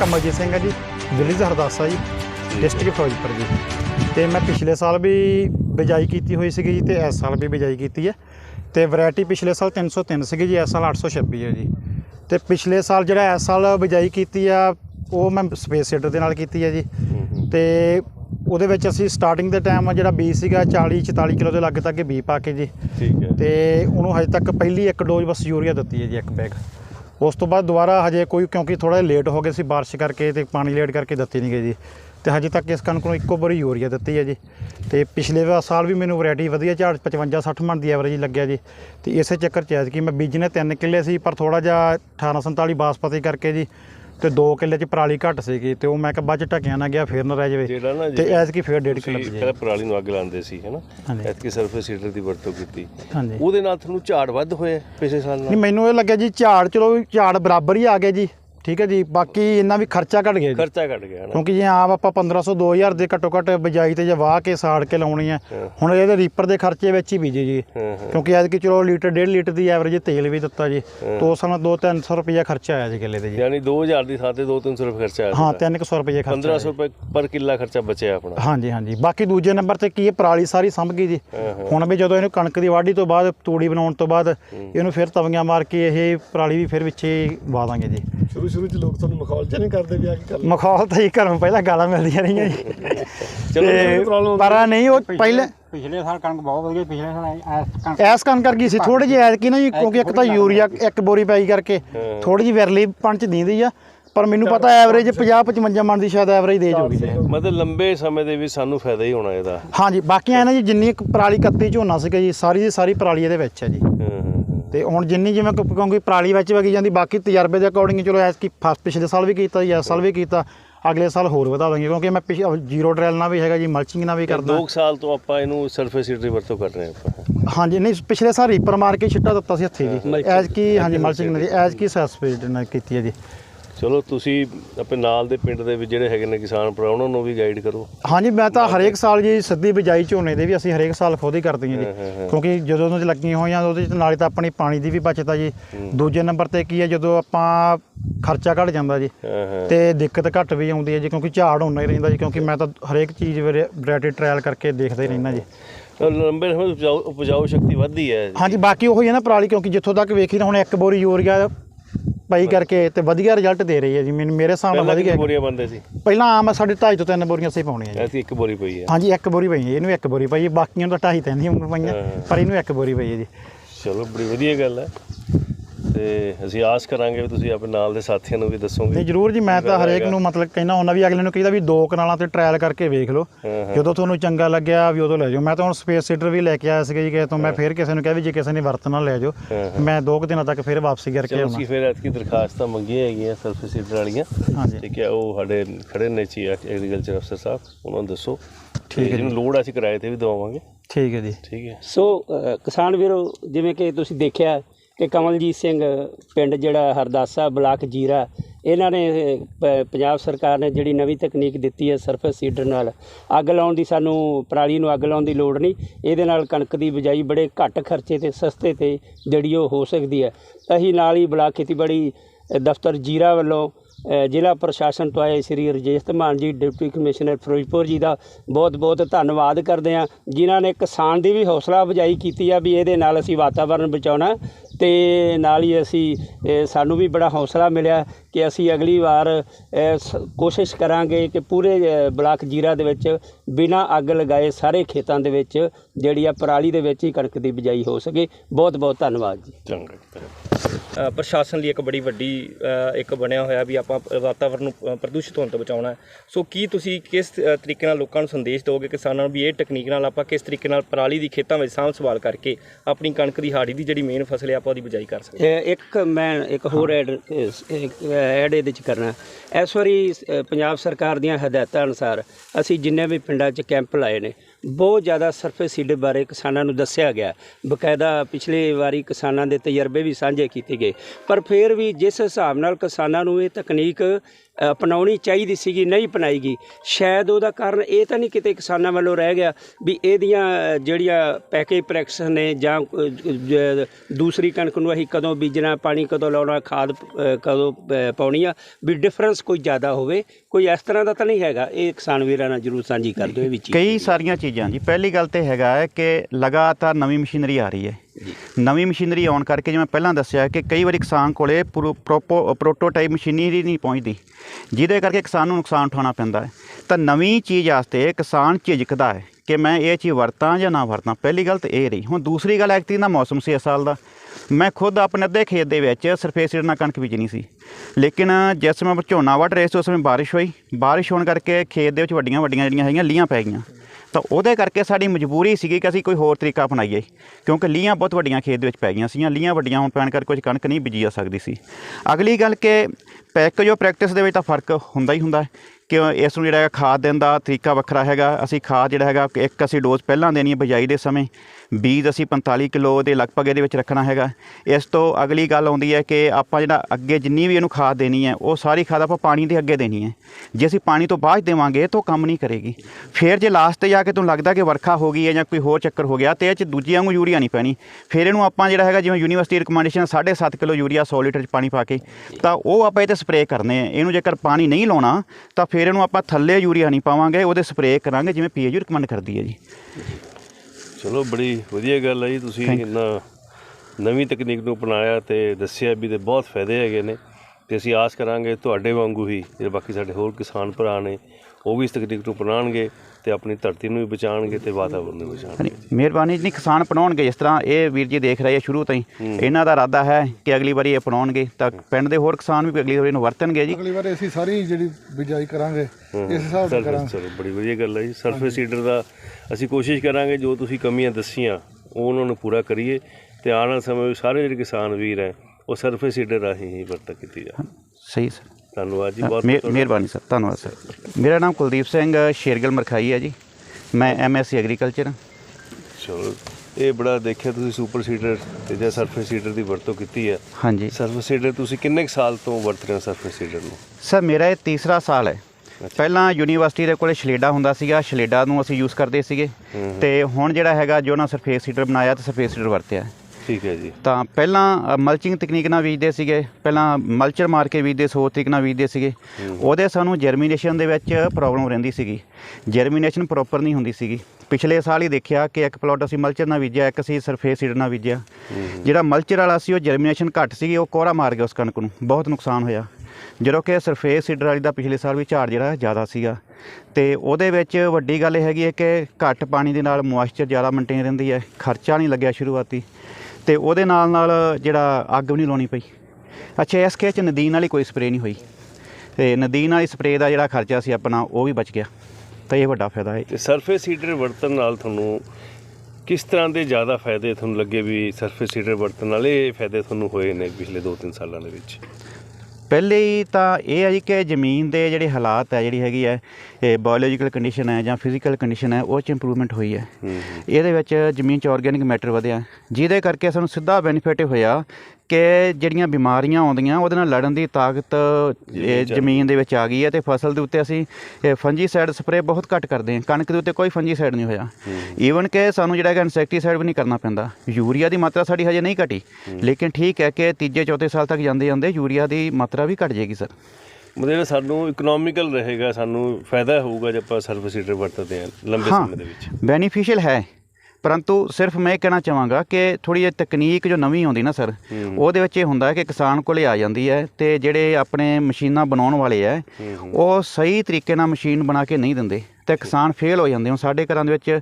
ਕਮਲਜੀਤ ਸਿੰਘ ਹੈ ਜੀ ਵਿਲੇਜ ਹਰਦਾਸਾ ਜੀ ਡਿਸਟ੍ਰਿਕਟ ਫਿਰੋਜ਼ਪੁਰ ਜੀ। ਤੇ ਮੈਂ ਪਿਛਲੇ ਸਾਲ ਵੀ ਬਿਜਾਈ ਕੀਤੀ ਹੋਈ ਸੀਗੀ ਜੀ ਤੇ ਇਸ ਸਾਲ ਵੀ ਬਿਜਾਈ ਕੀਤੀ ਹੈ। ਤੇ ਵੈਰਾਈਟੀ ਪਿਛਲੇ ਸਾਲ 303 ਸੀਗੀ ਜੀ ਇਸ ਸਾਲ 826 ਹੈ ਜੀ। ਤੇ ਪਿਛਲੇ ਸਾਲ ਜਿਹੜਾ ਇਸ ਸਾਲ ਬਿਜਾਈ ਕੀਤੀ ਆ ਉਹ ਮੈਂ ਸਪੇਸ ਸੀਡਰ ਦੇ ਨਾਲ ਕੀਤੀ ਹੈ ਜੀ। ਤੇ ਉਹਦੇ ਵਿੱਚ ਅਸੀਂ ਸਟਾਰਟਿੰਗ ਦੇ ਟਾਈਮ ਜਿਹੜਾ ਬੀਜ ਸੀਗਾ 40 44 ਕਿਲੋ ਦੇ ਲੱਗ ਤੱਕ ਬੀਜ ਪਾ ਕੇ ਜੀ। ਠੀਕ ਹੈ। ਤੇ ਉਹਨੂੰ ਹਜੇ ਤੱਕ ਪਹਿਲੀ ਇੱਕ ਡੋਜ਼ ਬਸ ਯੂਰੀਆ ਦਿੱਤੀ ਹੈ ਜੀ ਇੱਕ ਬੈਗ ਉਸ ਤੋਂ ਬਾਅਦ ਦੁਬਾਰਾ ਹਜੇ ਕੋਈ, ਕਿਉਂਕਿ ਥੋੜਾ ਲੇਟ ਹੋ ਗਏ ਸੀ ਬਾਰਿਸ਼ ਕਰਕੇ ਤੇ ਪਾਣੀ ਲੇਟ ਕਰਕੇ ਦਿੱਤੀ ਨਹੀਂ ਗਈ ਜੀ। ਤੇ ਹਜੇ ਤੱਕ ਇਸ ਕਣਕ ਨੂੰ ਇੱਕੋ ਵਾਰੀ ਯੂਰੀਆ ਦਿੱਤੀ ਹੈ ਜੀ। ਤੇ ਪਿਛਲੇ ਸਾਲ ਵੀ ਮੈਨੂੰ ਵੈਰਾਈਟੀ ਵਧੀਆ ਝਾੜ 55 60 ਮਣ ਦੀ ਐਵਰੇਜ ਲੱਗਿਆ ਜੀ। ਤੇ ਇਸੇ ਚੱਕਰ ਚ ਐਤ ਕਿ ਮੈਂ ਬੀਜਨੇ ਤਿੰਨ ਕਿੱਲੇ ਸੀ, ਪਰ ਥੋੜਾ ਜਿਹਾ 1847 ਬਾਸਪਤੀ ਕਰਕੇ ਜੀ ਤੇ 2 ਕਿੱਲੇ ਚ ਪਰਾਲੀ ਘੱਟ ਸੀਗੀ ਤੇ ਉਹ ਮੈਂ ਕਿਹਾ ਬਾਅਦ ਚ ਢਕਿਆ ਨਾ ਗਿਆ ਫੇਰ ਨਾ ਰਹਿ ਜਾਵੇ। ਜਿਹੜਾ ਨਾ ਤੇ ਐਤ ਕੀ ਫੇਰ 1.5 ਤੁਸੀਂ ਕਿੱਲੇ ਪਹਿਲਾਂ ਪਰਾਲੀ ਨੂੰ ਅੱਗ ਲਾਉਂਦੇ ਸੀ ਹੈਨਾ ਹਾਂਜੀ। ਐਤਕੀ ਸਰਫੇਸ ਸੀਡਰ ਦੀ ਵਰਤੋਂ ਕੀਤੀ। ਹਾਂਜੀ। ਉਹਦੇ ਨਾਲ ਤੁਹਾਨੂੰ ਝਾੜ ਵੱਧ ਹੋਇਆ ਪਿਛਲੇ ਸਾਲ ਨਹੀਂ ਨਾਲ ਮੈਨੂੰ ਇਹ ਲੱਗਿਆ ਜੀ ਝਾੜ ਚਲੋ ਝਾੜ ਬਰਾਬਰ ਹੀ ਆ ਗਿਆ ਜੀ। ਠੀਕ ਹੈ ਜੀ ਬਾਕੀ ਇੰਨਾ ਵੀ ਖਰਚਾ ਘਟ ਗਿਆ ਜੀ। ਖਰਚਾ ਘਟ ਗਿਆ ਨਾ। ਕਿਉਂਕਿ ਜੇ ਆਪ ਆਪਾਂ 1500 2000 ਦੇ ਘੱਟੋ ਘੱਟ ਬਜਾਈ ਤੇ ਜੇ ਵਾਹ ਕੇ ਸਾੜ ਕੇ ਲਾਉਣੀ ਆ ਹਾਂ। ਹੁਣ ਇਹਦੇ ਰੀਪਰ ਦੇ ਖਰਚੇ ਵਿੱਚ ਹੀ ਬੀਜੇ ਜੀ। ਕਿਉਂਕਿ ਐਤਕੀ ਚਲੋ ਲੀਟਰ 1.5 ਲੀਟਰ ਦੀ ਐਵਰੇਜ ਤੇਲ ਵੀ ਦਿੱਤਾ ਜੀ। ਤੋਂ ਸਾਨੂੰ 2-300 ਰੁਪਏ ਖਰਚਾ ਆਇਆ ਜੀ ਕਿੱਲੇ ਦੇ ਜੀ। ਯਾਨੀ 2000 ਦੀ ਥਾਂ ਤੇ 2-300 ਰੁਪਏ ਖਰਚਾ ਆਇਆ ਹਾਂ ਤੁਹਾਡਾ। 300 ਰੁਪਏ ਖਰਚਾ 1500 ਰੁਪਏ ਪਰ ਕਿੱਲਾ ਖਰਚਾ ਬਚਿਆ ਆਪਣਾ। ਹਾਂਜੀ ਹਾਂਜੀ। ਬਾਕੀ ਦੂਜੇ ਨੰਬਰ ਤੇ ਕੀ ਹੈ ਪਰਾਲੀ ਸਾਰੀ ਸੰਭ ਗਈ ਜੀ। ਹੁਣ ਵੀ ਜਦੋਂ ਇਹਨੂੰ ਕਣਕ ਦੀ ਵਾਢੀ ਤੋਂ ਬਾਅਦ ਤੂੜੀ ਬਣਾਉਣ ਤੋਂ ਬਾਅਦ ਇਹਨੂੰ ਫਿਰ ਤਵੀਆਂ ਮਾਰ ਕੇ ਇਹ ਪਰਾਲੀ ਵੀ ਫਿਰ ਵਿੱਚੇ ਵਾ ਦਾਂਗੇ ਜੀ। ਸ਼ੁਰੂ ਚ ਲੋਕ ਤੁਹਾਨੂੰ ਮਖੌਲ ਚ ਨਹੀਂ ਕਰਦੇ ਵੀ ਆ ਕੀ ਕਰ। ਮਖੌਲ ਤਾਂ ਜੀ ਘਰੋਂ ਪਹਿਲਾਂ ਗਾਲਾਂ ਮਿਲਦੀਆਂ ਰਹੀਆਂ ਜੀ। ਚਲੋ ਤੇ problem ਪਰ ਆ ਨਹੀਂ ਉਹ ਪਹਿਲੇ ਪਿਛਲੇ ਸਾਲ ਕਣਕ ਬਹੁਤ ਵਧੀਆ ਪਿਛਲੇ ਸਾਲ ਐਸ ਕਣਕ ਐਸ ਕਰ ਗਈ ਸੀ ਥੋੜੀ ਜਿਹੀ ਐਤਕੀ ਨਾ ਜੀ ਕਿਉਂਕਿ ਇੱਕ ਤਾਂ ਯੂਰੀਆ ਇੱਕ ਬੋਰੀ ਪਾਈ ਕਰਕੇ ਥੋੜੀ ਜਿਹੀ ਵਿਰਲੀ ਪੰਚ ਦੀਂਦੀ ਆ ਪਰ ਮੈਨੂੰ ਪਤਾ ਐਵਰੇਜ 50 55 ਮਣ ਦੀ ਸ਼ਾਇਦ ਐਵਰੇਜ ਦੇ ਜੂਗੀ। ਜੀ ਮਤਲਬ ਲੰਬੇ ਸਮੇਂ ਦੇ ਵਿੱਚ ਸਾਨੂੰ ਫਾਇਦਾ ਹੀ ਹੋਣਾ ਇਹਦਾ। ਹਾਂਜੀ ਬਾਕੀ ਐ ਨਾ ਜੀ ਜਿੰਨੀ ਕੁ ਪਰਾਲੀ 31 ਝੋਨਾ ਸੀਗਾ ਜੀ ਸਾਰੀ ਦੀ ਸਾਰੀ ਪਰਾਲੀ ਇਹਦੇ ਵਿੱਚ ਹੈ ਜੀ। ਤੇ ਹੁਣ ਜਿੰਨੀ ਜਿਵੇਂ ਕਿਉਂਕਿ ਪਰਾਲੀ ਵਿੱਚ ਵਗੀ ਜਾਂਦੀ ਬਾਕੀ ਤਜਰਬੇ ਦੇ ਅਕੋਰਡਿੰਗ ਚਲੋ ਐਸ ਕੀ ਫਸਟ ਪਿਛਲੇ ਸਾਲ ਵੀ ਕੀਤਾ ਜੀ ਇਸ ਸਾਲ ਵੀ ਕੀਤਾ ਅਗਲੇ ਸਾਲ ਹੋਰ ਵਧਾ ਦਾਂਗੇ ਕਿਉਂਕਿ ਮੈਂ ਪਿਛ- ਜ਼ੀਰੋ ਡਰੈਲ ਨਾਲ ਵੀ ਹੈਗਾ ਜੀ ਮਲਚਿੰਗ ਨਾਲ ਵੀ ਕਰਦਾ। ਦੋ ਕੁ ਸਾਲ ਤੋਂ ਆਪਾਂ ਇਹਨੂੰ ਸਰਫੇਸ ਸੀਡਰ ਦੀ ਵਰਤੋਂ ਕਰ ਰਹੇ ਆਪਾਂ। ਹਾਂਜੀ ਨਹੀਂ ਪਿਛਲੇ ਸਾਲ ਰੀਪਰ ਮਾਰ ਕੇ ਛਿੱਟਾ ਦਿੱਤਾ ਸੀ ਹੱਥੀ ਜੀ। ਐਜ ਕੀ ਹਾਂਜੀ ਮਲਚਿੰਗ ਨਾਲ ਜੀ ਐਜ ਕੀ ਸੈਸਪੀਡ ਨਾਲ ਕੀਤੀ ਹੈ ਜੀ। ਚਲੋ ਤੁਸੀਂ ਆਪਣੇ ਨਾਲ ਦੇ ਪਿੰਡ ਦੇ ਵਿੱਚ ਜਿਹੜੇ ਹੈਗੇ ਨੇ ਕਿਸਾਨ ਭਰਾ ਉਹਨਾਂ ਨੂੰ ਵੀ ਗਾਈਡ ਕਰੋ। ਹਾਂਜੀ ਮੈਂ ਤਾਂ ਹਰੇਕ ਸਾਲ ਜੀ ਸਿੱਧੀ ਬਿਜਾਈ ਝੋਨੇ ਦੇ ਵੀ ਅਸੀਂ ਹਰੇਕ ਸਾਲ ਖੁਦ ਹੀ ਕਰਦੇ ਹਾਂ ਜੀ। ਕਿਉਂਕਿ ਜਦੋਂ ਉਹਨਾਂ 'ਚ ਲੱਗੀਆਂ ਹੋਈਆਂ ਉਹਦੇ 'ਚ ਨਾਲੇ ਤਾਂ ਆਪਣੀ ਪਾਣੀ ਦੀ ਵੀ ਬਚਤ ਆ ਜੀ। ਦੂਜੇ ਨੰਬਰ ਤੇ ਕੀ ਹੈ ਜਦੋਂ ਆਪਾਂ ਖਰਚਾ ਘਟ ਜਾਂਦਾ ਜੀ ਤੇ ਦਿੱਕਤ ਘੱਟ ਵੀ ਆਉਂਦੀ ਹੈ ਜੀ ਕਿਉਂਕਿ ਝਾੜ ਹੁੰਦਾ ਹੀ ਰਹਿੰਦਾ ਜੀ ਕਿਉਂਕਿ ਮੈਂ ਤਾਂ ਹਰੇਕ ਚੀਜ਼ ਵੈਰਾਈਟੀ ਟ੍ਰਾਇਲ ਕਰਕੇ ਦੇਖਦਾ ਹੀ ਰਹਿੰਦਾ ਜੀ। ਲੰਬੇ ਸਮੇਂ ਉਪਜਾਊ ਸ਼ਕਤੀ ਵੱਧਦੀ ਹੈ। ਹਾਂਜੀ ਬਾਕੀ ਉਹੀ ਹੈ ਨਾ ਪਰਾਲੀ ਕਿਉਂਕਿ ਜਿੱਥੋਂ ਤੱਕ ਵੇਖੀ ਤਾਂ ਹੁਣ ਇੱਕ ਬੋਰੀ ਯੂਰੀਆ ਪਈ ਕਰਕੇ ਤੇ ਵਧੀਆ ਰਿਜ਼ਲਟ ਦੇ ਰਹੀ ਹੈ ਜੀ। ਮੈਨੂੰ ਮੇਰੇ ਹਿਸਾਬ ਨਾਲ ਵਧੀਆ ਬੋਰੀਆਂ ਬੰਦੇ ਸੀ? ਪਹਿਲਾਂ ਆਮ ਸਾਡੇ 2.5 ਤੋਂ 3 ਬੋਰੀਆਂ ਸੇ ਪਾਉਣੀਆਂ ਜੀ। ਐਸੀ ਇੱਕ ਬੋਰੀ ਪਈ ਹੈ। ਹਾਂਜੀ ਇੱਕ ਬੋਰੀ ਪਈ ਹੈ। ਇਹਨੂੰ ਇੱਕ ਬੋਰੀ ਪਈ ਹੈ। ਬਾਕੀਆਂ ਨੂੰ ਤਾਂ ਢਾਈ ਤਿੰਨ ਹੀ ਉਂਗਲ ਪਈਆਂ। ਪਰ ਇਹਨੂੰ ਇੱਕ ਬੋਰੀ ਪਈ ਹੈ ਜੀ। ਚਲੋ ਬੜੀ ਵਧੀਆ ਗੱਲ ਹੈ। ਤੇ ਅਸੀਂ ਆਸ ਕਰਾਂਗੇ ਵੀ ਤੁਸੀਂ ਆਪਣੇ ਨਾਲ ਦੇ ਸਾਥੀਆਂ ਨੂੰ ਵੀ ਦੱਸੋਗੇ। ਨਹੀਂ ਜਰੂਰ ਜੀ ਮੈਂ ਤਾਂ ਹਰੇਕ ਨੂੰ ਮਤਲਬ ਕਹਿਣਾ ਹੁੰਦਾ ਵੀ ਅਗਲੇ ਨੂੰ ਕਹੀਦਾ ਵੀ ਦੋ ਕਨਾਲਾਂ ਤੇ ਟ੍ਰਾਇਲ ਕਰਕੇ ਵੇਖ ਲਓ। ਜਦੋਂ ਤੁਹਾਨੂੰ ਚੰਗਾ ਲੱਗਿਆ ਵੀ ਉਦੋਂ ਲੈ ਜਾਓ। ਮੈਂ ਤਾਂ ਹੁਣ ਸਪੇਸ ਸੀਡਰ ਵੀ ਲੈ ਕੇ ਆਇਆ ਸੀਗਾ ਜੀ ਕਿ ਤੋਂ ਮੈਂ ਫੇਰ ਕਿਸੇ ਨੂੰ ਕਿਹਾ ਵੀ ਜੇ ਕਿਸੇ ਨੇ ਵਰਤਣਾ ਲੈ ਜਾਓ ਮੈਂ ਦੋ ਕੁ ਦਿਨਾਂ ਤੱਕ ਫੇਰ ਵਾਪਸੀ ਕਰਕੇ ਆਉਣਾ ਅਸੀਂ ਫਿਰ ਐਤਕੀ ਦਰਖਾਸਤਾਂ ਮੰਗੀਆਂ ਹੈਗੀਆਂ ਸਰਫੇਸ ਸੀਡਰ ਵਾਲੀਆਂ। ਠੀਕ ਹੈ ਉਹ ਸਾਡੇ ਖੜੇ ਨੇ ਚੀ ਐਗਰੀਕਲਚਰ ਅਫਸਰ ਸਾਹਿਬ ਉਹਨਾਂ ਨੂੰ ਦੱਸੋ। ਠੀਕ ਹੈ ਜਿਹਨੂੰ ਲੋੜ ਆ, ਅਸੀਂ ਕਿਰਾਏ ਤੇ ਵੀ ਦਵਾਵਾਂਗੇ। ਠੀਕ ਹੈ ਜੀ। ਠੀਕ ਹੈ। ਸੋ ਕਿਸਾਨ ਵੀਰੋ ਜਿਵੇਂ ਕਿ ਤੁਸੀਂ ਦੇਖਿਆ ਕਿ ਕਮਲਜੀਤ ਸਿੰਘ ਪਿੰਡ ਜਿਹੜਾ ਹਰਦਾਸਾ ਬਲਾਕ ਜੀਰਾ, ਇਹਨਾਂ ਨੇ ਪ- ਪੰਜਾਬ ਸਰਕਾਰ ਨੇ ਜਿਹੜੀ ਨਵੀਂ ਤਕਨੀਕ ਦਿੱਤੀ ਹੈ ਸਰਫੇਸ ਸੀਡਰ ਨਾਲ, ਅੱਗ ਲਾਉਣ ਦੀ ਸਾਨੂੰ ਪਰਾਲੀ ਨੂੰ ਅੱਗ ਲਾਉਣ ਦੀ ਲੋੜ ਨਹੀਂ, ਇਹਦੇ ਨਾਲ ਕਣਕ ਦੀ ਬਿਜਾਈ ਬੜੇ ਘੱਟ ਖਰਚੇ ਤੇ ਸਸਤੇ ਤੇ ਜਿਹੜੀ ਉਹ ਹੋ ਸਕਦੀ ਹੈ। ਅਸੀਂ ਨਾਲ ਹੀ ਬਲਾਕ ਖੇਤੀਬਾੜੀ ਦਫ਼ਤਰ ਜੀਰਾ ਵੱਲੋਂ ਜ਼ਿਲ੍ਹਾ ਪ੍ਰਸ਼ਾਸਨ ਤੋਂ ਆਏ ਸ੍ਰੀ ਰਜੇਸ਼ ਧਮਾਨ ਜੀ, ਡਿਪਟੀ ਕਮਿਸ਼ਨਰ ਫਿਰੋਜ਼ਪੁਰ ਜੀ ਦਾ ਬਹੁਤ ਬਹੁਤ ਧੰਨਵਾਦ ਕਰਦੇ ਹਾਂ, ਜਿਨ੍ਹਾਂ ਨੇ ਕਿਸਾਨ ਦੀ ਵੀ ਹੌਸਲਾ ਅਫਜ਼ਾਈ ਕੀਤੀ ਆ ਵੀ ਇਹਦੇ ਨਾਲ ਅਸੀਂ ਵਾਤਾਵਰਣ ਬਚਾਉਣਾ ਤੇ ਨਾਲ ਹੀ ਅਸੀਂ ਸਾਨੂੰ ਵੀ ਬੜਾ ਹੌਸਲਾ ਮਿਲਿਆ। ਕਿ ਅਸੀਂ ਅਗਲੀ ਵਾਰ ਕੋਸ਼ਿਸ਼ ਕਰਾਂਗੇ ਕਿ ਪੂਰੇ ਬਲਾਕ ਜੀਰਾ ਦੇ ਵਿੱਚ ਬਿਨਾਂ ਅੱਗ ਲਗਾਏ ਸਾਰੇ ਖੇਤਾਂ ਦੇ ਵਿੱਚ ਜਿਹੜੀ ਆ ਪਰਾਲੀ ਦੇ ਵਿੱਚ ਹੀ ਕਣਕ ਦੀ ਬਿਜਾਈ ਹੋ ਸਕੇ ਬਹੁਤ ਬਹੁਤ ਧੰਨਵਾਦ ਜੀ ਚੰਗਾ ਜੀ। ਪ੍ਰਸ਼ਾਸਨ ਲਈ ਇੱਕ ਬੜੀ ਵੱਡੀ ਇੱਕ ਬਣਿਆ ਹੋਇਆ ਵੀ ਆਪਾਂ ਵਾਤਾਵਰਨ ਨੂੰ ਪ੍ਰਦੂਸ਼ਿਤ ਹੋਣ ਤੋਂ ਬਚਾਉਣਾ। ਸੋ ਕੀ ਤੁਸੀਂ ਕਿਸ ਤਰੀਕੇ ਨਾਲ ਲੋਕਾਂ ਨੂੰ ਸੰਦੇਸ਼ ਦਿਓਗੇ ਕਿਸਾਨਾਂ ਨੂੰ ਵੀ ਇਹ ਟੈਕਨੀਕ ਨਾਲ ਆਪਾਂ ਕਿਸ ਤਰੀਕੇ ਨਾਲ ਪਰਾਲੀ ਦੀ ਖੇਤਾਂ ਵਿੱਚ ਸਾਂਭ ਸੰਭਾਲ ਕਰਕੇ ਆਪਣੀ ਕਣਕ ਦੀ ਹਾੜੀ ਦੀ ਜਿਹੜੀ ਮੇਨ ਫਸਲ ਹੈ ਆਪਾਂ ਉਹਦੀ ਬਿਜਾਈ ਕਰ ਸਕਦੇ ਇੱਕ ਮੈਂ ਇੱਕ ਹੋਰ ਐਡ ਐਡ ਇਹਦੇ ਚ ਕਰਨਾ। ਇਸ ਵਾਰੀ ਅ, ਪੰਜਾਬ ਸਰਕਾਰ ਦੀਆਂ ਹਦਾਇਤਾਂ ਅਨੁਸਾਰ ਅਸੀਂ ਜਿੰਨੇ ਵੀ ਪਿੰਡਾਂ 'ਚ ਕੈਂਪ ਲਾਏ ਨੇ ਬਹੁਤ ਜ਼ਿਆਦਾ ਸਰਫੇ ਸੀਡਰ ਬਾਰੇ ਕਿਸਾਨਾਂ ਨੂੰ ਦੱਸਿਆ ਗਿਆ। ਬਕਾਇਦਾ ਪਿਛਲੇ ਵਾਰੀ ਕਿਸਾਨਾਂ ਦੇ ਤਜਰਬੇ ਵੀ ਸਾਂਝੇ ਕੀਤੇ ਗਏ। ਪਰ ਫਿਰ ਵੀ ਜਿਸ ਹਿਸਾਬ ਨਾਲ ਕਿਸਾਨਾਂ ਨੂੰ ਇਹ ਤਕਨੀਕ ਅਪਣਾਉਣੀ ਚਾਹੀਦੀ ਸੀਗੀ ਨਹੀਂ ਅਪਣਾਈ ਗਈ ਸ਼ਾਇਦ ਉਹਦਾ ਕਾਰਨ ਇਹ ਤਾਂ ਨਹੀਂ ਕਿਤੇ ਕਿਸਾਨਾਂ ਵੱਲੋਂ ਰਹਿ ਗਿਆ ਵੀ ਇਹਦੀਆਂ ਜਿਹੜੀਆਂ ਪੈਕੇਜ ਪ੍ਰੈਕਟਿਸ ਨੇ ਜਾਂ ਦੂਸਰੀ ਕਣਕ ਨੂੰ ਅਸੀਂ ਕਦੋਂ ਬੀਜਣਾ ਪਾਣੀ ਕਦੋਂ ਲਾਉਣਾ ਖਾਦ ਕਦੋਂ ਪਾਉਣੀ ਆ ਵੀ ਡਿਫਰੈਂਸ ਕੋਈ ਜ਼ਿਆਦਾ ਹੋਵੇ ਕੋਈ ਇਸ ਤਰ੍ਹਾਂ ਦਾ ਤਾਂ ਨਹੀਂ ਹੈਗਾ। ਇਹ ਕਿਸਾਨ ਵੀਰਾਂ ਨਾਲ ਜ਼ਰੂਰ ਸਾਂਝੀ ਕਰ ਦਿਓ ਇਹ ਵੀ ਚੀਜ਼ ਕਈ ਸਾਰੀਆਂ ਚੀਜ਼ਾਂ ਜੀ ਪਹਿਲੀ ਗੱਲ ਤੇ ਹੈਗਾ ਹੈ ਕਿ ਲਗਾਤਾਰ ਨਵੀਂ ਮਸ਼ੀਨਰੀ ਆ ਰਹੀ ਹੈ। ਨਵੀਂ ਮਸ਼ੀਨਰੀ ਆਉਣ ਕਰਕੇ ਜਿਵੇਂ ਪਹਿਲਾਂ ਦੱਸਿਆ ਕਿ ਕਈ ਵਾਰੀ ਕਿਸਾਨ ਕੋਲੇ ਪ੍ਰੋਪੋ ਪ੍ਰੋਟੋਟਾਈਪ ਮਸ਼ੀਨਰੀ ਨਹੀਂ ਪਹੁੰਚਦੀ, ਜਿਹਦੇ ਕਰਕੇ ਕਿਸਾਨ ਨੂੰ ਨੁਕਸਾਨ ਉਠਾਉਣਾ ਪੈਂਦਾ ਹੈ। ਤਾਂ ਨਵੀਂ ਚੀਜ਼ ਵਾਸਤੇ ਕਿਸਾਨ ਝਿਜਕਦਾ ਹੈ ਕਿ ਮੈਂ ਇਹ ਚੀਜ਼ ਵਰਤਾਂ ਜਾਂ ਨਾ ਵਰਤਾਂ। ਪਹਿਲੀ ਗੱਲ ਤਾਂ ਇਹ ਰਹੀ। ਹੁਣ ਦੂਸਰੀ ਗੱਲ ਐਕਤੀ ਦਾ ਮੌਸਮ ਸੀ ਇਸ ਸਾਲ ਦਾ। ਮੈਂ ਖੁਦ ਆਪਣੇ ਅੱਧੇ ਖੇਤ ਦੇ ਵਿੱਚ ਸਰਫੇਸ ਸੀਡ ਨਾਲ ਕਣਕ ਬੀਜਣੀ ਸੀ। ਲੇਕਿਨ ਜਿਸ ਸਮੇਂ ਝੋਨਾ ਵੱਢ ਰਹੇ ਸੀ, ਉਸ ਸਮੇਂ ਬਾਰਿਸ਼ ਹੋਈ। ਬਾਰਿਸ਼ ਹੋਣ ਕਰਕੇ ਖੇਤ ਦੇ ਵਿੱਚ ਵੱਡੀਆਂ ਵੱਡੀਆਂ ਜਿਹੜੀਆਂ ਹੈਗੀਆਂ ਲੀਆਂ ਪੈ ਗਈਆਂ। ਤਾਂ ਉਹਦੇ ਕਰਕੇ ਸਾਡੀ ਮਜਬੂਰੀ ਸੀਗੀ ਕਿ ਅਸੀਂ ਕੋਈ ਹੋਰ ਤਰੀਕਾ ਅਪਣਾਈਏ, ਕਿਉਂਕਿ ਲੀਆਂ ਬਹੁਤ ਵੱਡੀਆਂ ਖੇਤ ਦੇ ਵਿੱਚ ਪੈ ਗਈਆਂ ਸੀਗੀਆਂ ਲੀਆਂ ਵੱਡੀਆਂ ਹੋਣ ਪੈਣ ਕਰਕੇ ਕੁਝ ਕਣਕ ਨਹੀਂ ਬੀਜੀ ਜਾ ਸਕਦੀ ਸੀ। ਅਗਲੀ ਗੱਲ ਕਿ ਪੈਕ ਜੋ ਪ੍ਰੈਕਟਿਸ ਦੇ ਵਿੱਚ ਤਾਂ ਫ਼ਰਕ ਹੁੰਦਾ ਹੀ ਹੁੰਦਾ ਕਿ ਇਸ ਨੂੰ ਜਿਹੜਾ ਹੈਗਾ ਖਾਦ ਦੇਣ ਦਾ ਤਰੀਕਾ ਵੱਖਰਾ ਹੈਗਾ। ਅਸੀਂ ਖਾਦ ਜਿਹੜਾ ਹੈਗਾ, ਇੱਕ ਅਸੀਂ ਡੋਜ਼ ਪਹਿਲਾਂ ਦੇਣੀ ਹੈ ਬਿਜਾਈ ਦੇ ਸਮੇਂ। ਬੀਜ ਅਸੀਂ 45 ਕਿਲੋ ਦੇ ਲਗਭਗ ਇਹਦੇ ਵਿੱਚ ਰੱਖਣਾ ਹੈਗਾ। ਇਸ ਤੋਂ ਅਗਲੀ ਗੱਲ ਆਉਂਦੀ ਹੈ ਕਿ ਆਪਾਂ ਜਿਹੜਾ ਅੱਗੇ ਜਿੰਨੀ ਵੀ ਇਹਨੂੰ ਖਾਦ ਦੇਣੀ ਹੈ, ਉਹ ਸਾਰੀ ਖਾਦ ਆਪਾਂ ਪਾਣੀ ਦੇ ਅੱਗੇ ਦੇਣੀ ਹੈ। ਜੇ ਅਸੀਂ ਪਾਣੀ ਤੋਂ ਬਾਅਦ ਦੇਵਾਂਗੇ, ਤਾਂ ਉਹ ਕੰਮ ਨਹੀਂ ਕਰੇਗੀ। ਫਿਰ ਜੇ ਲਾਸਟ ਤੇ ਜਾ ਕੇ ਤੁਹਾਨੂੰ ਲੱਗਦਾ ਕਿ ਵਰਖਾ ਹੋ ਗਈ ਹੈ ਜਾਂ ਕੋਈ ਹੋਰ ਚੱਕਰ ਹੋ ਗਿਆ, ਤੇ ਇਹ ਚ ਦੂਜੀ ਵਾਂਗੂ ਯੂਰੀਆ ਨਹੀਂ ਪੈਣੀ। ਫਿਰ ਇਹਨੂੰ ਆਪਾਂ ਜਿਹੜਾ ਹੈਗਾ, ਜਿਵੇਂ university recommendation 7.5 kilo urea 100 litre ਚ ਪਾਣੀ ਪਾ ਕੇ, ਤਾਂ ਉਹ ਆਪਾਂ ਇਹ ਤੇ ਸਪਰੇਅ ਕਰਨੇ ਆ ਇਹਨੂੰ ਜੇਕਰ ਪਾਣੀ ਨਹੀਂ ਲਾਉਣਾ, ਤਾਂ ਫਿਰ ਇਹਨੂੰ ਆਪਾਂ ਥੱਲੇ ਯੂਰੀਆ ਨਹੀਂ ਪਾਵਾਂਗੇ ਉਹਦੇ ਸਪਰੇਅ ਕਰਾਂਗੇ ਜਿਵੇਂ ਪੀਏਯੂ ਰਿਕਮੈਂਡ ਕਰਦੀ ਹੈ ਜੀ। ਚਲੋ ਬੜੀ ਵਧੀਆ ਗੱਲ ਹੈ ਜੀ ਤੁਸੀਂ ਇੰਨਾ ਨਵੀਂ ਤਕਨੀਕ ਨੂੰ ਅਪਣਾਇਆ ਤੇ ਦੱਸਿਆ ਵੀ ਤੇ ਬਹੁਤ ਫਾਇਦੇ ਹੈਗੇ ਨੇ। ਤੇ ਅਸੀਂ ਆਸ ਕਰਾਂਗੇ ਤੁਹਾਡੇ ਵਾਂਗੂ ਹੀ ਜਿਹੜੇ ਬਾਕੀ ਸਾਡੇ ਹੋਰ ਕਿਸਾਨ ਭਰਾ ਨੇ ਉਹ ਵੀ ਇਸ ਤਕਨੀਕ ਨੂੰ ਅਪਣਾਉਣਗੇ ਤੇ ਆਪਣੀ ਧਰਤੀ ਨੂੰ ਵੀ ਬਚਾਉਣਗੇ ਤੇ ਵਾਤਾਵਰਨ ਨੂੰ ਵੀ ਬਚਾਉਣਗੇ। ਮਿਹਰਬਾਨੀ ਜੀ ਕਿਸਾਨ ਅਪਣਾਉਣਗੇ ਜਿਸ ਤਰ੍ਹਾਂ ਇਹ ਵੀਰ ਜੀ ਦੇਖ ਰਹੇ ਆ ਸ਼ੁਰੂ ਤੋਂ ਹੀ। ਇਹਨਾਂ ਦਾ ਇਰਾਦਾ ਹੈ ਕਿ ਅਗਲੀ ਵਾਰੀ ਇਹ ਅਪਣਾਉਣਗੇ। ਤਾਂ ਪਿੰਡ ਦੇ ਹੋਰ ਕਿਸਾਨ ਵੀ ਅਗਲੀ ਵਾਰੀ ਇਹਨੂੰ ਵਰਤਣਗੇ ਜੀ? ਅਗਲੀ ਵਾਰ ਅਸੀਂ ਸਾਰੀ ਜਿਹੜੀ ਬਿਜਾਈ ਕਰਾਂਗੇ ਇਸ ਹਿਸਾਬ ਨਾਲ ਕਰਾਂਗੇ। ਚਲੋ ਬੜੀ ਵਧੀਆ ਗੱਲ ਹੈ ਜੀ। ਸਰਫੇਸ ਸੀਡਰ ਦਾ ਅਸੀਂ ਕੋਸ਼ਿਸ਼ ਕਰਾਂਗੇ ਜੋ ਤੁਸੀਂ ਕਮੀਆਂ ਦੱਸੀਆਂ ਉਹ ਉਹਨਾਂ ਨੂੰ ਪੂਰਾ ਕਰੀਏ। ਤੇ ਆਉਣ ਵਾਲੇ ਸਮੇਂ ਵਿੱਚ ਸਾਰੇ ਜਿਹੜੇ ਕਿਸਾਨ ਵੀਰ ਹੈ ਉਹ ਸਰਫੇਸ ਸੀਡਰ ਰਾਹੀਂ ਹੀ ਵਰਤੋਂ ਕੀਤੀ ਜਾ ਸਹੀ ਸਰ। ਧੰਨਵਾਦ ਜੀ ਬਹੁਤ ਮਿਹਰ- ਮਿਹਰਬਾਨੀ ਸਰ ਧੰਨਵਾਦ ਸਰ। ਮੇਰਾ ਨਾਮ ਕੁਲਦੀਪ ਸਿੰਘ ਸ਼ੇਰਗਲ ਮਰਖਾਈ ਹੈ ਜੀ। ਮੈਂ ਐਮਐਸਸੀ ਐਗਰੀਕਲਚਰ ਚਲੋ ਇਹ ਬੜਾ ਦੇਖਿਆ ਤੁਸੀਂ ਸੁਪਰ ਸੀਡਰ ਤੇ ਜਾਂ ਸਰਫੇਸ ਸੀਡਰ ਦੀ ਵਰਤੋਂ ਕੀਤੀ ਹੈ। ਹਾਂਜੀ। ਸਰਫੇਸ ਸੀਡਰ ਤੁਸੀਂ ਕਿੰਨੇ ਸਾਲ ਤੋਂ ਵਰਤ ਰਹੇ ਹੋ ਸਰਫੇਸ ਸੀਡਰ ਨੂੰ? ਸਰ ਮੇਰਾ ਇਹ ਤੀਸਰਾ ਸਾਲ ਹੈ। ਪਹਿਲਾਂ ਯੂਨੀਵਰਸਿਟੀ ਦੇ ਕੋਲੇ ਛਲੇਡਾ ਹੁੰਦਾ ਸੀਗਾ ਛਲੇਡਾ ਨੂੰ ਅਸੀਂ ਯੂਜ਼ ਕਰਦੇ ਸੀਗੇ। ਤੇ ਹੁਣ ਜਿਹੜਾ ਹੈਗਾ ਜੋ ਨਾ ਸਰਫੇਸ ਸੀਡਰ ਬਣਾਇਆ ਤੇ ਸਰਫੇਸ ਸੀਡਰ ਵਰਤਿਆ। ਠੀਕ ਹੈ ਜੀ। ਤਾਂ ਪਹਿਲਾਂ ਮਲਚਿੰਗ ਤਕਨੀਕ ਨਾਲ ਬੀਜਦੇ ਸੀਗੇ। ਪਹਿਲਾਂ ਮਲਚਰ ਮਾਰ ਕੇ ਬੀਜਦੇ ਸੋ ਤਰੀਕ ਨਾਲ ਬੀਜਦੇ ਸੀਗੇ। ਉਹਦੇ ਸਾਨੂੰ ਜਰਮੀਨੇਸ਼ਨ ਦੇ ਵਿੱਚ ਪ੍ਰੋਬਲਮ ਰਹਿੰਦੀ ਸੀਗੀ। ਜਰਮੀਨੇਸ਼ਨ ਪ੍ਰੋਪਰ ਨਹੀਂ ਹੁੰਦੀ ਸੀਗੀ। ਪਿਛਲੇ ਸਾਲ ਹੀ ਦੇਖਿਆ ਕਿ ਇੱਕ ਪਲਾਟ ਅਸੀਂ ਮਲਚਰ ਨਾਲ ਬੀਜਿਆ ਇੱਕ ਅਸੀਂ ਸਰਫੇਸ ਸੀਡਰ ਨਾਲ ਬੀਜਿਆ। ਜਿਹੜਾ ਮਲਚਰ ਵਾਲਾ ਸੀ ਉਹ ਜਰਮੀਨੇਸ਼ਨ ਘੱਟ ਸੀਗੀ ਉਹ ਕੋਰਾ ਮਾਰ ਗਿਆ ਉਸ ਕਣਕ ਨੂੰ। ਬਹੁਤ ਨੁਕਸਾਨ ਹੋਇਆ। ਜਦੋਂ ਕਿ ਸਰਫੇਸ ਸੀਡਰ ਵਾਲੀ ਦਾ ਪਿਛਲੇ ਸਾਲ ਵੀ ਝਾੜ ਜਿਹੜਾ ਜ਼ਿਆਦਾ ਸੀਗਾ। ਤੇ ਉਹਦੇ ਵਿੱਚ ਵੱਡੀ ਗੱਲ ਇਹ ਹੈਗੀ ਹੈ ਕਿ ਘੱਟ ਪਾਣੀ ਦੇ ਨਾਲ ਮੋਇਸਚਰ ਜ਼ਿਆਦਾ ਮੇਨਟੇਨ ਰਹਿੰਦੀ ਹੈ। ਖਰਚਾ ਨਹੀਂ ਲੱਗਿਆ ਸ਼ੁਰੂਆਤੀ। ਤੇ ਉਹਦੇ ਨਾਲ ਨਾਲ ਜਿਹੜਾ ਅੱਗ ਵੀ ਨਹੀਂ ਲਾਉਣੀ ਪਈ। ਅੱਛਾ, ਇਸ ਖੇਤ ਚ ਨਦੀਨ ਵਾਲੀ ਕੋਈ ਸਪਰੇਅ ਨਹੀਂ ਹੋਈ। ਤੇ ਨਦੀਨ ਵਾਲੀ ਸਪਰੇਅ ਦਾ ਜਿਹੜਾ ਖਰਚਾ ਸੀ ਆਪਣਾ, ਉਹ ਵੀ ਬਚ ਗਿਆ। ਤਾਂ ਇਹ ਵੱਡਾ ਫਾਇਦਾ ਹੈ। ਤੇ ਸਰਫੇਸ ਸੀਡਰ ਵਰਤਣ ਨਾਲ ਤੁਹਾਨੂੰ ਕਿਸ ਤਰ੍ਹਾਂ ਦੇ ਜ਼ਿਆਦਾ ਫਾਇਦੇ ਤੁਹਾਨੂੰ ਲੱਗੇ ਵੀ ਸਰਫੇਸ ਸੀਡਰ ਵਰਤਣ ਨਾਲ? ਇਹ ਫਾਇਦੇ ਤੁਹਾਨੂੰ ਹੋਏ ਨੇ ਪਿਛਲੇ 2-3 ਸਾਲਾਂ ਦੇ ਵਿੱਚ। ਪਹਿਲੇ ਹੀ ਤਾਂ ਇਹ ਹੈ ਜੀ ਕਿ ਜ਼ਮੀਨ ਦੇ ਜਿਹੜੇ ਹਾਲਾਤ ਹੈ ਜਿਹੜੀ ਹੈਗੀ ਹੈ ਇਹ ਬਾਇਓਲੋਜੀਕਲ ਕੰਡੀਸ਼ਨ ਹੈ ਜਾਂ ਫਿਜ਼ੀਕਲ ਕੰਡੀਸ਼ਨ ਹੈ ਉਹ ਚ ਇੰਪਰੂਵਮੈਂਟ ਹੋਈ ਹੈ ਇਹਦੇ ਵਿੱਚ ਜ਼ਮੀਨ ਚ ਆਰਗੈਨਿਕ ਮੈਟਰ ਵਧਿਆ। ਜਿਹਦੇ ਕਰਕੇ ਸਾਨੂੰ ਸਿੱਧਾ ਬੈਨੀਫਿਟ ਹੋਇਆ ਕਿ ਜਿਹੜੀਆਂ ਬਿਮਾਰੀਆਂ ਆਉਂਦੀਆਂ ਉਹਦੇ ਨਾਲ ਲੜਨ ਦੀ ਤਾਕਤ ਜ਼ਮੀਨ ਦੇ ਵਿੱਚ ਆ ਗਈ ਹੈ ਤੇ ਫਸਲ ਦੇ ਉੱਤੇ ਅਸੀਂ ਫੰਜੀਸਾਈਡ ਸਪਰੇਅ ਬਹੁਤ ਘੱਟ ਕਰਦੇ ਹਾਂ। ਕਣਕ ਦੇ ਉੱਤੇ ਕੋਈ ਫੰਜੀਸਾਈਡ ਨਹੀਂ ਹੋਇਆ। ਈਵਨ ਕਿ ਸਾਨੂੰ ਜਿਹੜਾ ਹੈਗਾ ਇਨਸੈਕਟੀਸਾਈਡ ਵੀ ਨਹੀਂ ਕਰਨਾ ਪੈਂਦਾ। ਯੂਰੀਆ ਦੀ ਮਾਤਰਾ ਸਾਡੀ ਹਜੇ ਨਹੀਂ ਘਟੀ। ਲੇਕਿਨ ਠੀਕ ਹੈ ਕਿ ਤੀਜੇ ਚੌਥੇ ਸਾਲ ਤੱਕ ਜਾਂਦੇ ਜਾਂਦੇ ਯੂਰੀਆ ਦੀ ਮਾਤਰਾ ਵੀ ਘਟ ਜਾਏਗੀ ਸਰ। ਮਤਲਬ ਸਾਨੂੰ ਇਕਨੋਮਿਕਲ ਰਹੇਗਾ ਸਾਨੂੰ ਫਾਇਦਾ ਹੋਊਗਾ ਜੇ ਆਪਾਂ ਸੀਡਰ ਵਰਤਦੇ ਹਾਂ ਲੰਬੇ ਸਮੇਂ ਦੇ ਵਿੱਚ। ਬੈਨੀਫੀਸ਼ੀਅਲ ਹੈ। ਪਰੰਤੂ ਸਿਰਫ ਮੈਂ ਇਹ ਕਹਿਣਾ ਚਾਹਾਂਗਾ ਕਿ ਥੋੜੀ ਜਿਹੀ ਤਕਨੀਕ ਜੋ ਨਵੀਂ ਆਉਂਦੀ ਨਾ ਸਰ ਉਹਦੇ ਵਿੱਚ ਇਹ ਹੁੰਦਾ ਕਿ ਕਿਸਾਨ ਕੋਲੇ ਆ ਜਾਂਦੀ ਹੈ ਤੇ ਜਿਹੜੇ ਆਪਣੇ ਮਸ਼ੀਨਾਂ ਬਣਾਉਣ ਵਾਲੇ ਹੈ। ਉਹ ਸਹੀ ਤਰੀਕੇ ਨਾਲ ਮਸ਼ੀਨ ਬਣਾ ਕੇ ਨਹੀਂ ਦਿੰਦੇ। ਤੇ ਕਿਸਾਨ ਫੇਲ ਹੋ ਜਾਂਦੇ ਹੁਣ ਸਾਡੇ ਘਰਾਂ ਦੇ ਵਿੱਚ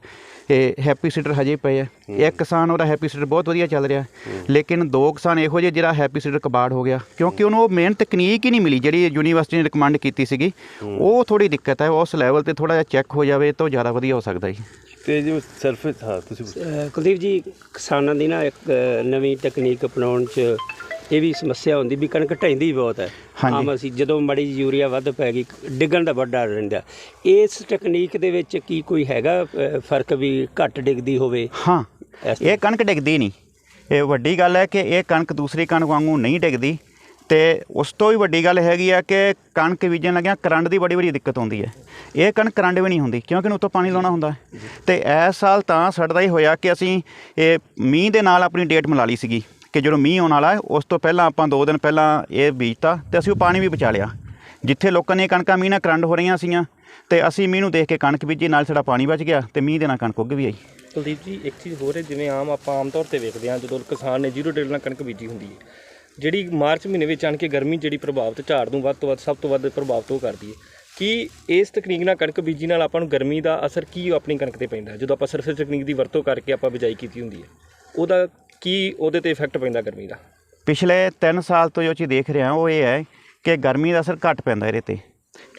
ਇਹ ਹੈਪੀ ਸੀਡਰ ਹਜੇ ਪਏ ਆ। ਇੱਕ ਕਿਸਾਨ ਉਹਦਾ ਹੈਪੀ ਸੀਡਰ ਬਹੁਤ ਵਧੀਆ ਚੱਲ ਰਿਹਾ। ਲੇਕਿਨ ਦੋ ਕਿਸਾਨ ਇਹੋ ਜਿਹੇ ਜਿਹੜਾ ਹੈਪੀ ਸੀਡਰ ਕਬਾੜ ਹੋ ਗਿਆ। ਕਿਉਂਕਿ ਉਹਨੂੰ ਉਹ ਮੇਨ ਤਕਨੀਕ ਹੀ ਨਹੀਂ ਮਿਲੀ ਜਿਹੜੀ ਯੂਨੀਵਰਸਿਟੀ ਨੇ ਰਿਕਮੈਂਡ ਕੀਤੀ ਸੀਗੀ। ਉਹ ਥੋੜੀ ਦਿੱਕਤ ਹੈ ਉਸ ਲੈਵਲ ਤੇ ਥੋੜਾ ਜਿਹਾ ਚੈੱਕ ਹੋ ਜਾਵੇ ਤਾਂ ਜ਼ਿਆਦਾ ਵਧੀਆ ਹੋ ਸਕਦਾ ਜੀ। ਤੇ ਜਿਵੇਂ ਸਰਫੇਸ ਹਾਂ ਤੁਸੀਂ ਕੁਲਦੀਪ ਜੀ ਕਿਸਾਨਾਂ ਦੀ ਨਾ ਇੱਕ ਨਵੀਂ ਤਕਨੀਕ ਅਪਣਾਉਣ 'ਚ ਇਹ ਵੀ ਸਮੱਸਿਆ ਹੁੰਦੀ ਵੀ ਕਣਕ ਢਹਿੰਦੀ ਬਹੁਤ ਹੈ। ਆਮ ਅਸੀਂ ਜਦੋਂ ਮੜੀ ਯੂਰੀਆ ਵੱਧ ਪੈ ਗਈ ਡਿੱਗਣ ਦਾ ਵੱਡਾ ਡਰ ਰਹਿੰਦਾ। ਇਸ ਟੈਕਨੀਕ ਦੇ ਵਿੱਚ ਕੀ ਕੋਈ ਹੈਗਾ ਫ਼ਰਕ ਵੀ ਘੱਟ ਡਿੱਗਦੀ ਹੋਵੇ? ਹਾਂ ਇਹ ਕਣਕ ਡਿੱਗਦੀ ਨਹੀਂ। ਇਹ ਵੱਡੀ ਗੱਲ ਹੈ ਕਿ ਇਹ ਕਣਕ ਦੂਸਰੀ ਕਣਕ ਵਾਂਗੂ ਨਹੀਂ ਡਿੱਗਦੀ ਤੇ ਉਸ ਤੋਂ ਵੀ ਵੱਡੀ ਗੱਲ ਹੈਗੀ ਆ ਕਿ ਕਣਕ ਬੀਜਣ ਲੱਗਿਆ ਕਰੰਟ ਦੀ ਬੜੀ ਬੜੀ ਦਿੱਕਤ ਆਉਂਦੀ ਹੈ। ਇਹ ਕਣਕ ਕਰੰਟ ਵੀ ਨਹੀਂ ਹੁੰਦੀ ਕਿਉਂਕਿ ਇਹਨੂੰ ਉੱਤੋਂ ਪਾਣੀ ਲਾਉਣਾ ਹੁੰਦਾ। ਤੇ ਇਸ ਸਾਲ ਤਾਂ ਸਾਡਾ ਹੀ ਹੋਇਆ ਕਿ ਅਸੀਂ ਇਹ ਮੀਂਹ ਦੇ ਨਾਲ ਆਪਣੀ ਡੇਟ ਮਿਲਾ ਲਈ ਸੀਗੀ। ਕਿ ਜਦੋਂ ਮੀਂਹ ਆਉਣ ਵਾਲਾ ਹੈ, ਉਸ ਤੋਂ ਪਹਿਲਾਂ ਆਪਾਂ 2 ਦਿਨ ਪਹਿਲਾਂ ਇਹ ਬੀਜਤਾ ਤੇ ਅਸੀਂ ਉਹ ਪਾਣੀ ਵੀ ਬਚਾ ਲਿਆ। ਜਿੱਥੇ ਲੋਕਾਂ ਦੀਆਂ ਕਣਕਾਂ ਮੀਂਹ ਨਾਲ ਕਰੰਟ ਹੋ ਰਹੀਆਂ ਸੀਗੀਆਂ ਤੇ ਅਸੀਂ ਮੀਂਹ ਨੂੰ ਦੇਖ ਕੇ ਕਣਕ ਬੀਜੀ, ਨਾਲ ਸਾਡਾ ਪਾਣੀ ਬਚ ਗਿਆ ਤੇ ਮੀਂਹ ਦੇ ਨਾਲ ਕਣਕ ਉੱਗ ਵੀ ਆਈ। ਕੁਲਦੀਪ ਜੀ, ਇੱਕ ਚੀਜ਼ ਹੋਰ ਹੈ, ਜਿਵੇਂ ਆਮ ਆਪਾਂ ਆਮ ਤੌਰ ਤੇ ਵੇਖਦੇ ਹਾਂ, ਜਦੋਂ ਕਿਸਾਨ ਨੇ ਜ਼ੀਰੋ ਡਿਲ ਨਾਲ ਕਣਕ ਬੀਜੀ ਹੁੰਦੀ ਹੈ, ਜਿਹੜੀ ਮਾਰਚ ਮਹੀਨੇ ਵਿੱਚ ਆਣ ਕੇ ਗਰਮੀ ਜਿਹੜੀ ਪ੍ਰਭਾਵਿਤ ਝਾੜ ਨੂੰ ਵੱਧ ਤੋਂ ਵੱਧ, ਸਭ ਤੋਂ ਵੱਧ ਪ੍ਰਭਾਵਿਤ ਉਹ ਕਰਦੀ ਹੈ। ਕਿ ਇਸ ਤਕਨੀਕ ਨਾਲ ਕਣਕ ਬੀਜੀ ਨਾਲ ਆਪਾਂ ਨੂੰ ਗਰਮੀ ਦਾ ਅਸਰ ਕੀ ਆਪਣੀ ਕਣਕ ਤੇ ਪੈਂਦਾ ਜਦੋਂ ਆਪਾਂ ਸਰਫੇਸ ਤਕਨੀਕ ਦੀ ਵਰਤੋਂ ਕਰਕੇ ਆਪਾਂ ਬਿਜਾਈ ਕੀਤੀ ਹੁੰਦੀ ਹੈ, ਉਹਦਾ ਕੀ ਉਹਦੇ ਤੇ ਇਫੈਕਟ ਪੈਂਦਾ ਗਰਮੀ ਦਾ? ਪਿਛਲੇ 3 ਸਾਲ ਤੋਂ ਜੋ ਚੀਜ਼ ਦੇਖ ਰਿਹਾ ਉਹ ਇਹ ਹੈ ਕਿ ਗਰਮੀ ਦਾ ਅਸਰ ਘੱਟ ਪੈਂਦਾ ਇਹਦੇ ਤੇ।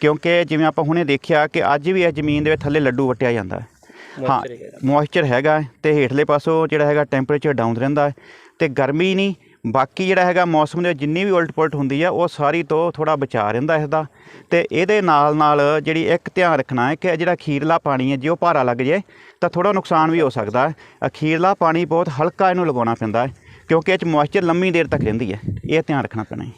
ਕਿਉਂਕਿ ਜਿਵੇਂ ਆਪਾਂ ਹੁਣੇ ਦੇਖਿਆ ਕਿ ਅੱਜ ਵੀ ਇਹ ਜ਼ਮੀਨ ਦੇ ਵਿੱਚ ਥੱਲੇ ਲੱਡੂ ਵਟਿਆ ਜਾਂਦਾ ਹੈ। ਹਾਂ। ਮੋਇਸਚਰ ਹੈਗਾ ਹੈ ਤੇ ਹੇਠਲੇ ਪਾਸੋਂ ਜਿਹੜਾ ਹੈਗਾ ਟੈਂਪਰੇਚਰ ਡਾਊਨ ਰਹਿੰਦਾ ਹੈ ਤੇ ਗਰਮੀ ਨਹੀਂ ਬਾਕੀ ਜਿਹੜਾ ਹੈਗਾ ਮੌਸਮ ਦੇ ਜਿੰਨੀ ਵੀ ਉਲਟ ਪੁਲਟ ਹੁੰਦੀ ਆ, ਉਹ ਸਾਰੀ ਤੋਂ ਥੋੜਾ ਬਚਾ ਰਹਿੰਦਾ ਇਸ ਦਾ ਤੇ ਇਹਦੇ ਨਾਲ ਨਾਲ ਜਿਹੜੀ ਇੱਕ ਧਿਆਨ ਰੱਖਣਾ ਹੈ ਕਿ ਜਿਹੜਾ ਅਖੀਰਲਾ ਪਾਣੀ ਹੈ, ਜੇ ਉਹ ਭਾਰਾ ਲੱਗ ਜੇ ਤਾਂ ਥੋੜਾ ਨੁਕਸਾਨ ਵੀ ਹੋ ਸਕਦਾ ਹੈ। ਅਖੀਰਲਾ ਪਾਣੀ ਬਹੁਤ ਹਲਕਾ ਇਹਨੂੰ ਲਗਾਉਣਾ ਪੈਂਦਾ ਹੈ, ਕਿਉਂਕਿ ਇਹ ਚ ਮੋਇਸਚਰ ਲੰਮੀ ਦੇਰ ਤੱਕ ਰਹਿੰਦੀ ਹੈ। ਇਹ ਧਿਆਨ ਰੱਖਣਾ ਪੈਣਾ ਹੈ।